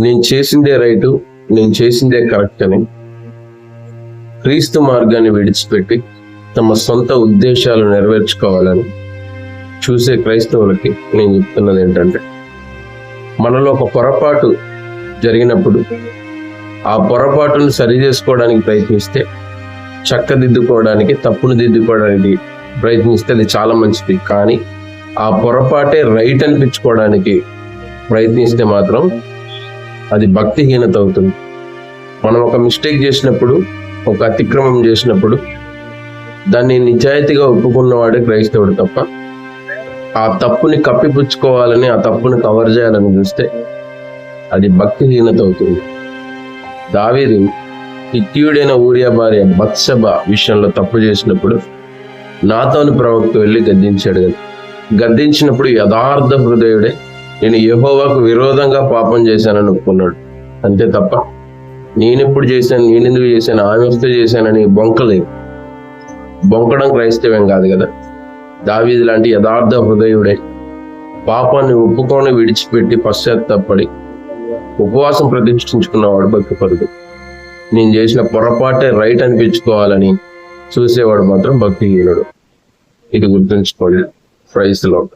నేను చేసిందే రైటు నేను చేసిందే కరెక్ట్ అని క్రీస్తు మార్గాన్ని విడిచిపెట్టి తమ సొంత ఉద్దేశాలు నెరవేర్చుకోవాలని చూసే క్రైస్తవులకి నేను చెప్తున్నది ఏంటంటే మనలో ఒక పొరపాటు జరిగినప్పుడు ఆ పొరపాటును సరి చేసుకోవడానికి ప్రయత్నిస్తే చక్కదిద్దుకోవడానికి తప్పును దిద్దుకోవడానికి ప్రయత్నిస్తే అది చాలా మంచిది. కానీ ఆ పొరపాటే రైట్ అనిపించుకోవడానికి ప్రయత్నిస్తే మాత్రం అది భక్తిహీనత అవుతుంది. మనం ఒక మిస్టేక్ చేసినప్పుడు ఒక అతిక్రమం చేసినప్పుడు దాన్ని నిజాయితీగా ఒప్పుకున్నవాడే క్రైస్తవుడు తప్ప ఆ తప్పుని కప్పిపుచ్చుకోవాలని ఆ తప్పుని కవర్ చేయాలని చూస్తే అది భక్తిహీనత అవుతుంది. దావీదు హిత్యుడైన ఊరియా భార్య బత్సభ విషయంలో తప్పు చేసినప్పుడు నాతోని ప్రవక్త వెళ్ళి గద్దించాడు గద్దించినప్పుడు యథార్థ హృదయుడే నేను యహోవాకు విరోధంగా పాపం చేశానని ఒప్పుకున్నాడు అంతే తప్ప నేనెప్పుడు చేశాను నేనెందుకు చేశాను ఆమె వస్తే చేశానని బొంకలేదు. బొంకడం క్రైస్తవ్యం కాదు కదా? దావీది లాంటి యథార్థ హృదయుడే పాపాన్ని ఒప్పుకొని విడిచిపెట్టి పశ్చాత్తాపడి ఉపవాసం ప్రతిష్ఠించుకున్నవాడు భక్తిపరుడు. నేను చేసిన పొరపాటే రైట్ అనిపించుకోవాలని చూసేవాడు మాత్రం భక్తిహీనుడు. ఇది గుర్తుంచుకోండి. ప్రైస్లో